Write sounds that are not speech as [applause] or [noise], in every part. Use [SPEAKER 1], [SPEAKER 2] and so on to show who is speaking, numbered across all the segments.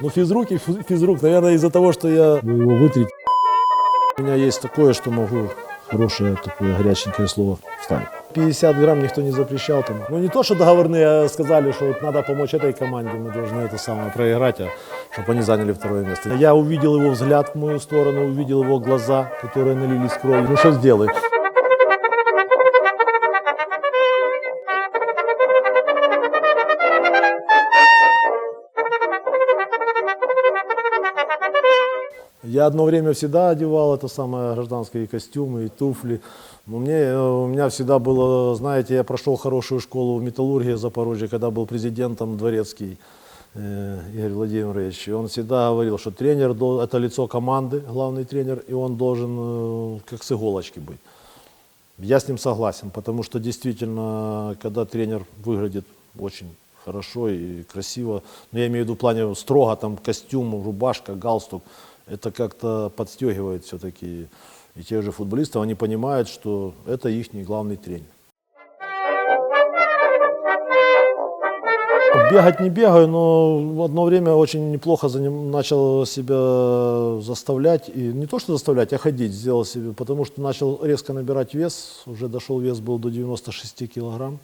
[SPEAKER 1] Ну, физрук и фи- физрук, наверное, из-за того, что я его вытрить. У меня есть такое, что могу хорошее такое горяченькое слово вставить. 50 грамм никто не запрещал там. Ну не то, что договорные сказали, что вот надо помочь этой команде, мы должны это самое проиграть, а чтобы они заняли второе место. Я увидел его взгляд в мою сторону, увидел его глаза, которые налились кровью. Ну что сделаешь? Я одно время всегда одевал это самое гражданские костюмы и туфли. Но мне, э, у меня всегда было, знаете, я прошел хорошую школу в металлургии в Запорожье, когда был президентом Дворецкий э, Игорь Владимирович. Он всегда говорил, что тренер это лицо команды, главный тренер, и он должен э, как с иголочки быть. Я с ним согласен, потому что действительно, когда тренер выглядит очень хорошо и красиво, но я имею в виду в плане строго, там костюм, рубашка, галстук, это как-то подстегивает все-таки и тех же футболистов, они понимают, что это их главный тренер. Бегать не бегаю, но в одно время очень неплохо за ним начал себя заставлять. И не то, что заставлять, а ходить сделал себе, потому что начал резко набирать вес. Уже дошел вес был до 96 килограмм.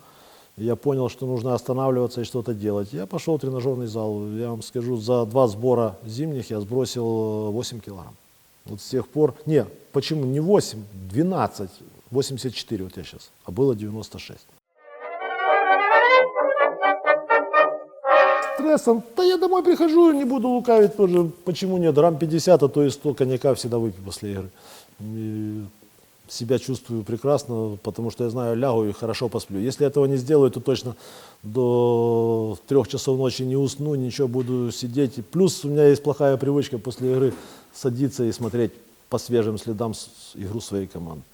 [SPEAKER 1] Я понял, что нужно останавливаться и что-то делать. Я пошел в тренажерный зал. Я вам скажу, за два сбора зимних я сбросил 8 килограмм. Вот с тех пор... Не, почему не 8? 12. 84 вот я сейчас. А было 96. стрессом. Да я домой прихожу, не буду лукавить тоже. Почему нет? Грамм 50, а то и 100 коньяка всегда выпью после игры. Себя чувствую прекрасно, потому что я знаю, лягу и хорошо посплю. Если этого не сделаю, то точно до трех часов ночи не усну, ничего буду сидеть. Плюс у меня есть плохая привычка после игры садиться и смотреть по свежим следам игру своей команды.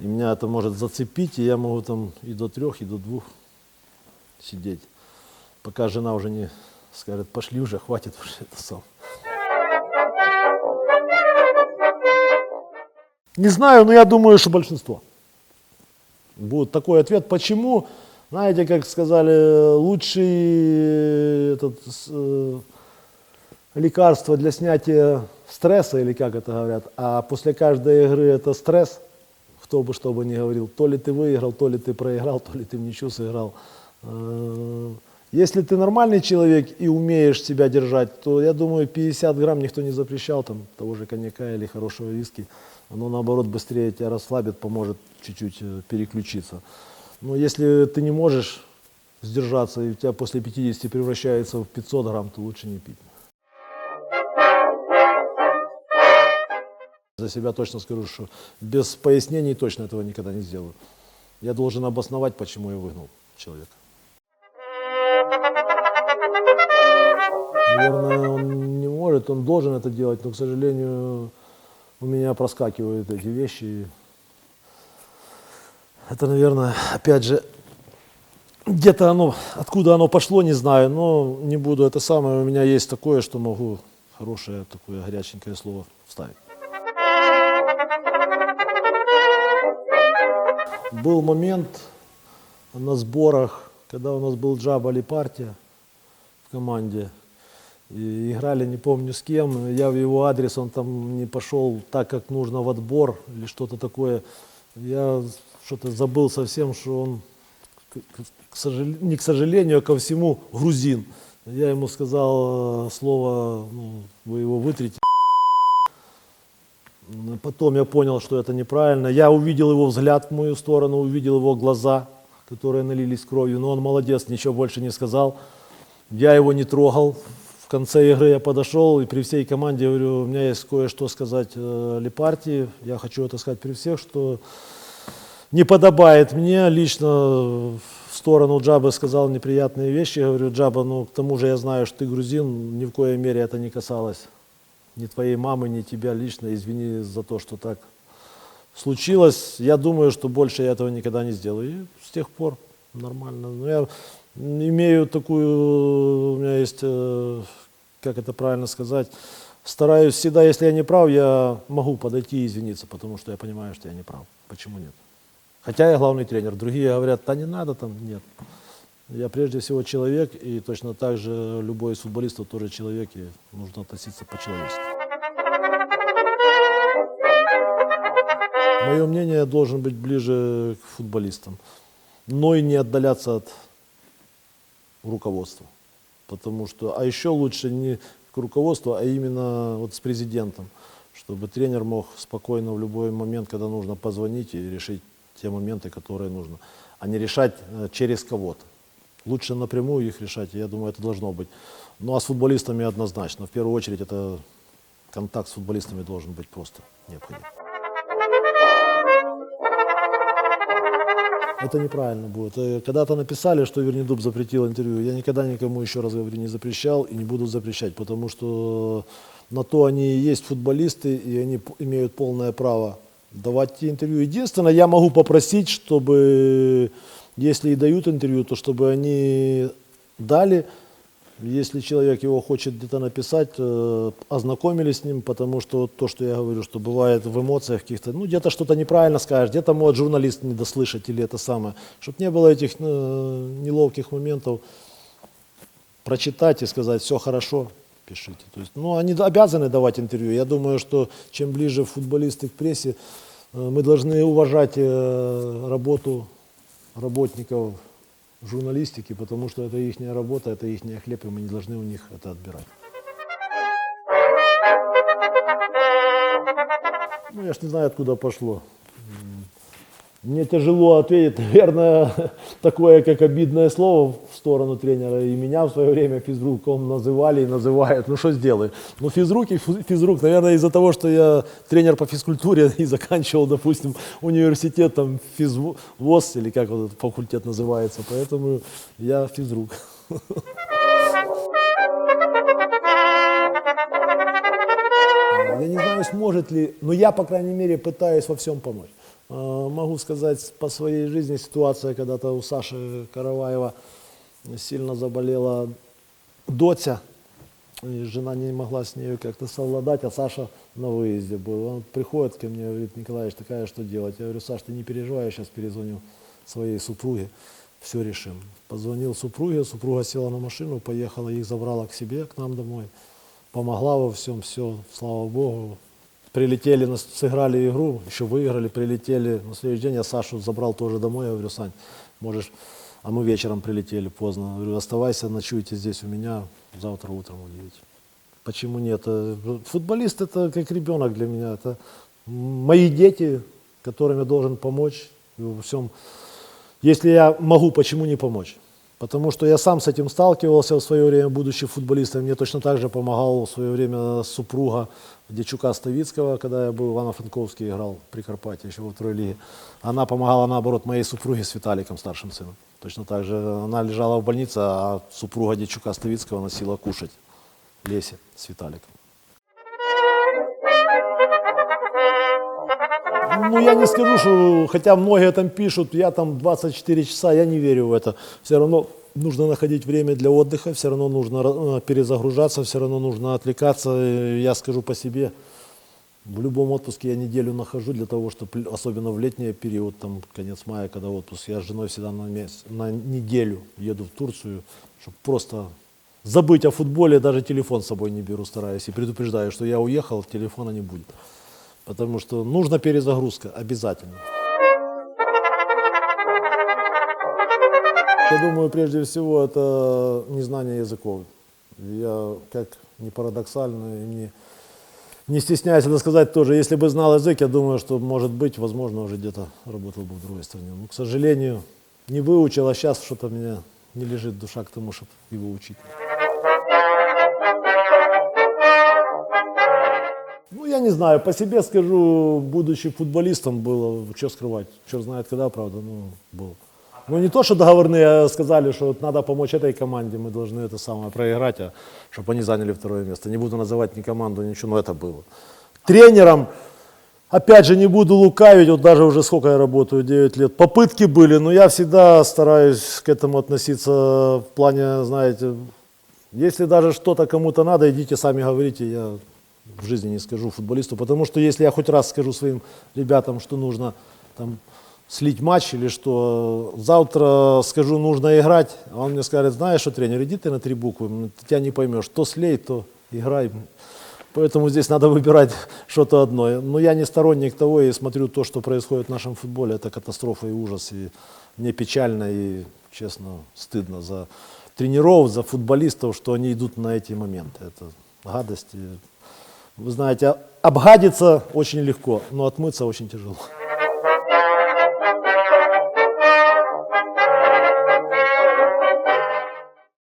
[SPEAKER 1] И меня это может зацепить, и я могу там и до трех, и до двух сидеть пока жена уже не скажет, пошли уже, хватит уже это сам. Не знаю, но я думаю, что большинство. Будет такой ответ. Почему? Знаете, как сказали, лучший этот, э, лекарство для снятия стресса, или как это говорят, а после каждой игры это стресс, кто бы что бы ни говорил, то ли ты выиграл, то ли ты проиграл, то ли ты в ничью сыграл. Э, Если ты нормальный человек и умеешь себя держать, то я думаю, 50 грамм никто не запрещал, там, того же коньяка или хорошего виски. Оно, наоборот, быстрее тебя расслабит, поможет чуть-чуть э, переключиться. Но если ты не можешь сдержаться, и у тебя после 50 превращается в 500 грамм, то лучше не пить. За себя точно скажу, что без пояснений точно этого никогда не сделаю. Я должен обосновать, почему я выгнал человека. Наверное, он не может, он должен это делать, но, к сожалению, у меня проскакивают эти вещи. Это, наверное, опять же, где-то оно, откуда оно пошло, не знаю, но не буду это самое. У меня есть такое, что могу хорошее такое горяченькое слово вставить. Был момент на сборах, когда у нас был Джаба партия в команде. И играли, не помню с кем. Я в его адрес, он там не пошел так, как нужно в отбор или что-то такое. Я что-то забыл совсем, что он, к- сожал- не к сожалению, а ко всему, грузин. Я ему сказал э, слово, ну, вы его вытрите. Потом я понял, что это неправильно. Я увидел его взгляд в мою сторону, увидел его глаза, которые налились кровью. Но он молодец, ничего больше не сказал. Я его не трогал. Конце игры я подошел и при всей команде говорю, у меня есть кое-что сказать э, Лепартии. Я хочу это сказать при всех, что не подобает мне лично в сторону Джабы сказал неприятные вещи. Я говорю, Джаба, ну к тому же я знаю, что ты грузин, ни в коей мере это не касалось ни твоей мамы, ни тебя лично. Извини за то, что так случилось. Я думаю, что больше я этого никогда не сделаю. И с тех пор нормально. Но я имею такую, у меня есть, э, как это правильно сказать, стараюсь всегда, если я не прав, я могу подойти и извиниться, потому что я понимаю, что я не прав. Почему нет? Хотя я главный тренер. Другие говорят, да не надо там, нет. Я прежде всего человек, и точно так же любой из футболистов тоже человек, и нужно относиться по-человечески. Мое мнение должен быть ближе к футболистам, но и не отдаляться от руководства. Потому что, а еще лучше не к руководству, а именно вот с президентом, чтобы тренер мог спокойно в любой момент, когда нужно, позвонить и решить те моменты, которые нужно, а не решать э, через кого-то. Лучше напрямую их решать, я думаю, это должно быть. Ну а с футболистами однозначно. В первую очередь это контакт с футболистами должен быть просто необходим. Это неправильно будет. Э, Когда-то написали, что Вернидуб запретил интервью. Я никогда никому, еще раз говорю, не запрещал и не буду запрещать, потому что на то они и есть футболисты, и они имеют полное право давать те интервью. Единственное, я могу попросить, чтобы, если и дают интервью, то чтобы они дали, если человек его хочет где-то написать, э, ознакомились с ним, потому что то, что я говорю, что бывает в эмоциях каких-то, ну где-то что-то неправильно скажешь, где-то может журналист не дослышать или это самое, чтобы не было этих э, неловких моментов, прочитать и сказать, все хорошо, пишите. То есть, ну, они обязаны давать интервью. Я думаю, что чем ближе футболисты к прессе, э, мы должны уважать работу работников журналистики, потому что это их работа, это их хлеб, и мы не должны у них это отбирать. Ну, я ж не знаю, откуда пошло. Мне тяжело ответить, [laughs] наверное, такое, как обидное слово в сторону тренера. И меня в свое время физруком называли и называют. Ну, что сделаешь? Ну, физрук и фи- физрук, наверное, из-за того, что я тренер по физкультуре [laughs] и заканчивал, допустим, университет, там, физвоз, или как вот этот факультет называется. Поэтому я физрук. [laughs] Я не знаю, сможет ли, но я, по крайней мере, пытаюсь во всем помочь. Э, Могу сказать по своей жизни ситуация, когда-то у Саши Караваева сильно заболела доча, и жена не могла с ней как-то совладать, а Саша на выезде был. Он приходит ко мне, говорит, Николаевич, такая, что делать? Я говорю, Саш, ты не переживай, я сейчас перезвоню своей супруге, все решим. Позвонил супруге, супруга села на машину, поехала, их забрала к себе, к нам домой. Помогла во всем, все, слава Богу. Прилетели, сыграли игру, еще выиграли, прилетели. На следующий день я Сашу забрал тоже домой. Я говорю, Сань, можешь... А мы вечером прилетели поздно. Я говорю, оставайся, ночуйте здесь у меня, завтра утром уедете. Почему нет? Э, Футболист это как ребенок для меня. Это мои дети, которым я должен помочь во всем. Если я могу, почему не помочь? Потому что я сам с этим сталкивался в свое время, будучи футболистом. Мне точно так же помогал в свое время супруга Дячука Ставицкого, когда я был в Ивано-Франковске, играл в Прикарпатье еще во второй лиге. Она помогала, наоборот, моей супруге с Виталиком, старшим сыном. Точно так же она лежала в больнице, а супруга Дячука Ставицкого носила кушать в лесе с Виталиком. Ну, я не скажу, что, хотя многие там пишут, я там 24 часа, я не верю в это. Все равно нужно находить время для отдыха, все равно нужно э, перезагружаться, все равно нужно отвлекаться. Э, Я скажу по себе, в любом отпуске я неделю нахожу для того, чтобы, особенно в летний период, там конец мая, когда отпуск, я с женой всегда на, месяц, на неделю еду в Турцию, чтобы просто забыть о футболе, даже телефон с собой не беру, стараюсь и предупреждаю, что я уехал, телефона не будет. Потому что нужна перезагрузка, обязательно. Я думаю, прежде всего, это незнание языков. Я, как не парадоксально, и не, не стесняюсь это сказать тоже, если бы знал язык, я думаю, что, может быть, возможно, уже где-то работал бы в другой стране. Но, к сожалению, не выучил, а сейчас что-то меня не лежит душа к тому, чтобы его учить. Ну, я не знаю, по себе скажу, будучи футболистом, было, что скрывать, черт знает когда, правда, ну, был. Ну, не то, что договорные сказали, что вот надо помочь этой команде, мы должны это самое проиграть, а чтобы они заняли второе место. Не буду называть ни команду, ничего, но это было. Тренером, опять же, не буду лукавить, вот даже уже сколько я работаю, 9 лет, попытки были, но я всегда стараюсь к этому относиться в плане, знаете, если даже что-то кому-то надо, идите сами говорите, я в жизни не скажу футболисту, потому что если я хоть раз скажу своим ребятам, что нужно там слить матч или что завтра скажу, нужно играть, а он мне скажет, знаешь что, тренер, иди ты на три буквы, ты тебя не поймешь, то слей, то играй. Поэтому здесь надо выбирать [laughs] что-то одно. Но я не сторонник того и смотрю то, что происходит в нашем футболе, это катастрофа и ужас. И мне печально и, честно, стыдно за тренеров, за футболистов, что они идут на эти моменты. Это гадости. Вы знаете, обгадиться очень легко, но отмыться очень тяжело.